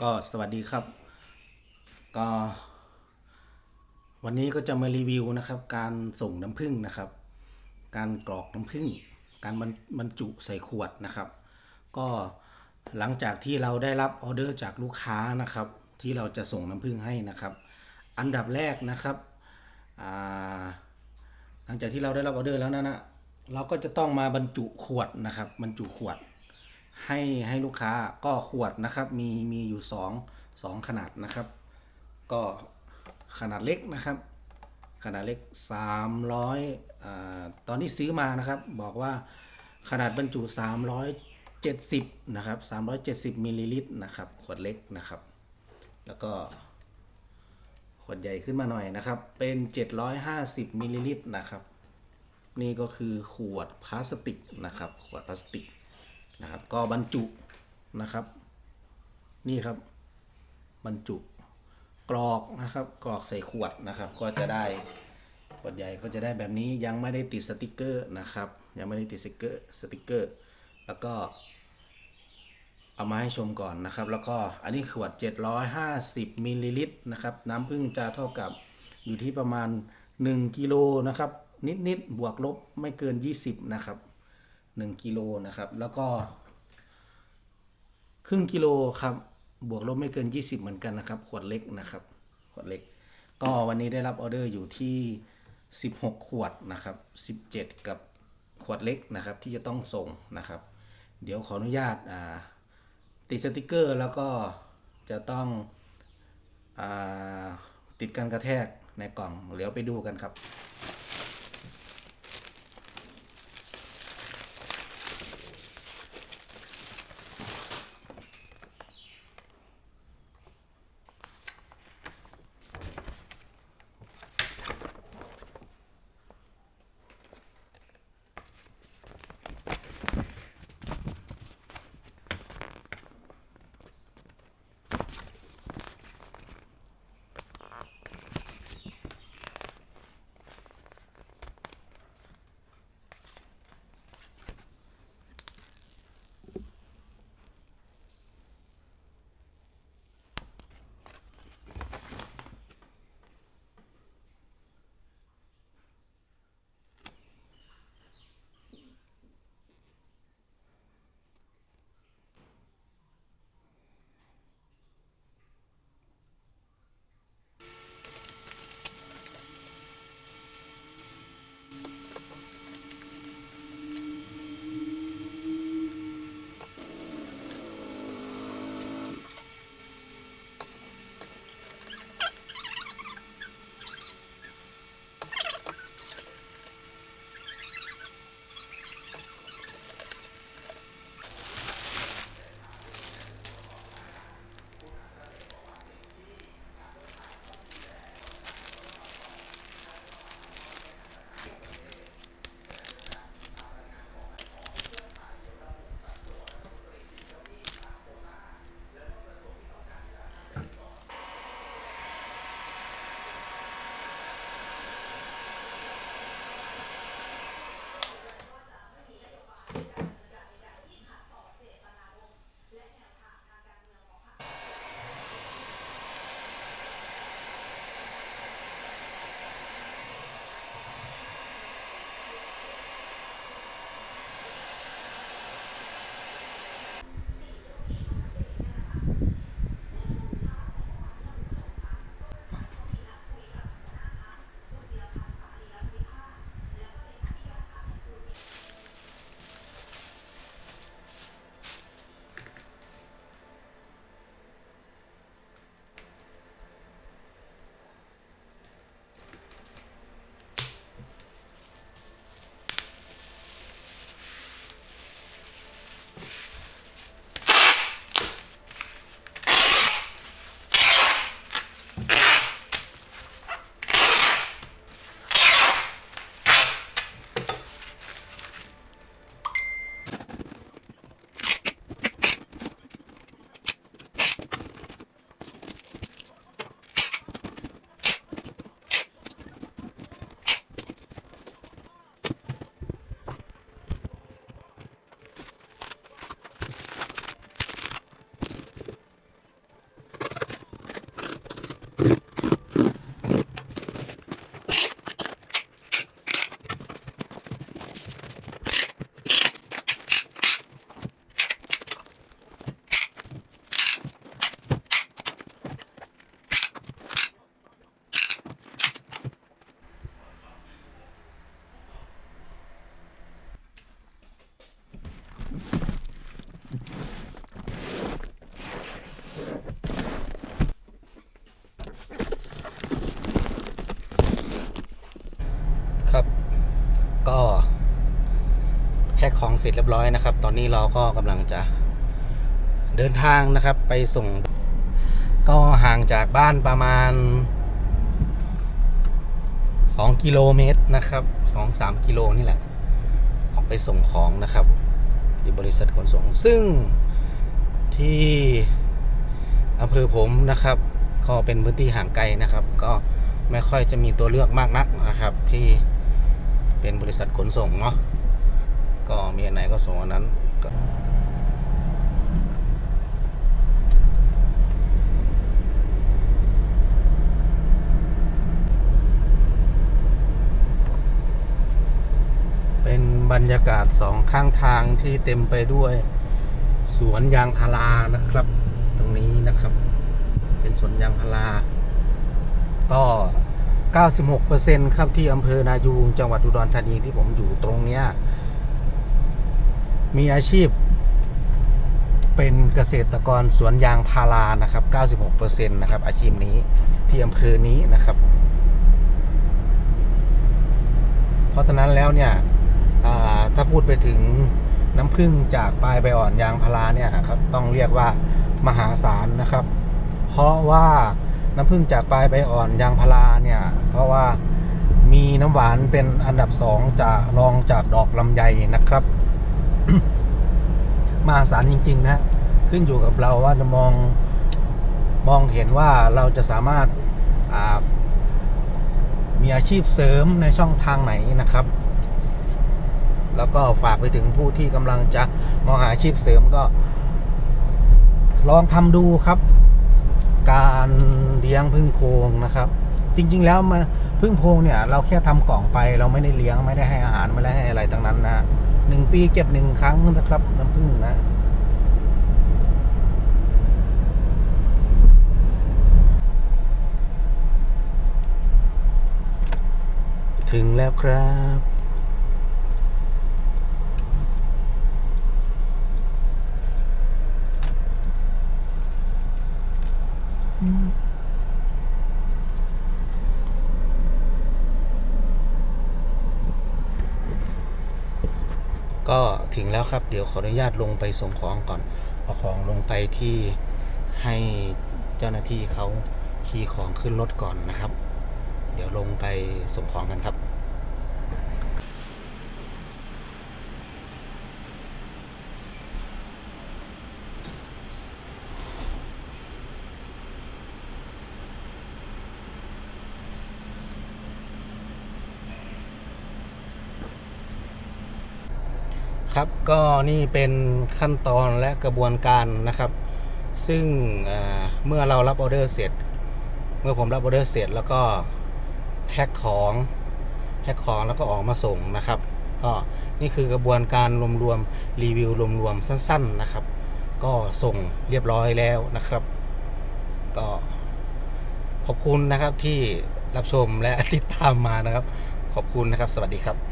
ก็สวัสดีครับ ก็ วันนี้ก็จะมารีวิวนะครับ การส่งน้ำผึ้งนะครับ การกรอกน้ำผึ้งการบรรบรรจุใส่ขวดนะครับ ก็หลังจากที่เราได้รับออเดอร์จากลูกค้านะครับ ที่เราจะส่งน้ำผึ้งให้นะครับ อันดับแรกนะครับหลังจากที่เราได้รับออเดอร์แล้วนะนะเราก็จะต้องมาบรรจุขวดนะครับ บรรจุขวด ให้ให้ลูกค้าก็ขวดนะครับ มีมีอยู่สองสองขนาดนะครับ ก็ขนาดเล็กนะครับ ขนาดเล็ก 300อ่าตอนที่ซื้อมานะครับ บอกว่าขนาดบรรจุ 370 นะครับ 370มิลลิลิตรนะครับ ขวดเล็กนะครับ แล้วก็ ขวดใหญ่ขึ้นมาหน่อยนะครับ เป็น 750มิลลิลิตรนะครับ นี่ก็คือขวดพลาสติกนะครับ ขวดพลาสติก นะครับ ก็บรรจุนะครับ นี่ครับ บรรจุกรอกนะครับ กรอกใส่ขวดนะครับ ก็จะได้ขวดใหญ่ก็จะได้แบบนี้ยังไม่ได้ติดสติกเกอร์นะครับ ยังไม่ได้ติดสติกเกอร์สติกเกอร์ แล้วก็ เอามาให้ชมก่อนนะครับ แล้วก็อันนี้ขวด 750มิลลิลิตรนะครับ น้ำผึ้งจะเท่ากับอยู่ที่ประมาณ 1กิโลนะครับ นิดๆบวกลบไม่เกิน 20 นะครับ 1กิโลนะครับ แล้วก็ ครึ่งกิโลครับบวกลบไม่เกิน 20 เหมือนกันนะครับ ขวดเล็กนะครับขวดเล็ก ก็วันนี้ได้รับออเดอร์อยู่ที่ 16 ขวดนะครับ 17 กับขวดเล็กนะครับที่จะต้องส่งนะครับ เดี๋ยวขออนุญาตอ่าติดสติกเกอร์แล้วก็จะต้องอติดกันกระแทกในกล่องเดี๋ยวไปดูกันครับ เสร็จเรียบร้อยนะครับ ตอนนี้เราก็กำลังจะเดินทางนะครับ ไปส่ง ก็ห่างจากบ้านประมาณ 2 กิโลเมตรนะครับ2-3กิโลนี่แหละ ออกไปส่งของนะครับที่บริษัทขนส่งซึ่งที่อำเภอผมนะครับ ก็เป็นพื้นที่ห่างไกลนะครับ ก็ไม่ค่อยจะมีตัวเลือกมากนักนะครับ ที่เป็นบริษัทขนส่งเนาะ ก็มีอันไหนก็ส่งอันนั้นเป็นบรรยากาศสองข้างทางที่เต็มไปด้วยสวนยางพารานะครับ ตรงนี้นะครับ เป็นสวนยางพาราก็ 96%ครับที่อำเภอนายูงจังหวัดอุดรธานีที่ผมอยู่ตรงเนี้ย มีอาชีพ เป็นเกษตรกรสวนยางพารานะครับ 96%นะครับ อาชีพนี้ที่อำเภอนี้นะครับ เพราะฉะนั้นแล้วเนี่ยถ้าพูดไปถึงน้ำผึ้งจากปลายใบอ่อนยางพาราเนี่ยครับต้องเรียกว่ามหาศาลนะครับ เพราะว่าน้ำผึ้งจากปลายใบอ่อนยางพาราเนี่ยเพราะว่ามีน้ำหวานเป็นอันดับสองจากรองจากดอกลำไยนะครับ มหาศาลจริง ๆ นะ ขึ้นอยู่กับเราว่าจะมองมองเห็นว่าเราจะสามารถามีอาชีพเสริมในช่องทางไหนนะครับ แล้วก็ฝากไปถึงผู้ที่กำลังจะมองหาอาชีพเสริมก็ ลองทำดูครับ การเลี้ยงพึ่งโพงนะครับ จริง ๆ แล้วมันพึ่งโพงเนี่ย เราแค่ทำกล่องไป เราไม่ได้เลี้ยงไม่ได้ให้อาหารไม่ได้ให้อะไรทั้งนั้นนะ หนึ่งปีเก็บหนึ่งครั้งนะครับ น้ำพึ่งนะถึงแล้วครับ ก็ถึงแล้วครับ เดี๋ยวขออนุญาตลงไปส่งของก่อน เอาของลงไปที่ให้เจ้าหน้าที่เขาขี่ของขึ้นรถก่อนนะครับ เดี๋ยวลงไปส่งของกันครับ ครับก็นี่เป็นขั้นตอนและกระบวนการนะครับ ซึ่งเเมื่อเรารับออเดอร์เสร็จ เมื่อผมรับออเดอร์เสร็จแล้วก็แพ็คของแพ็คของแล้วก็ออกมาส่งนะครับ ก็นี่คือกระบวนการรวมๆรีวิวรวมๆสั้น ๆนะครับ ก็ส่งเรียบร้อยแล้วนะครับ ก็ขอบคุณนะครับที่รับชมและติดตามมานะครับ ขอบคุณนะครับ สวัสดีครับ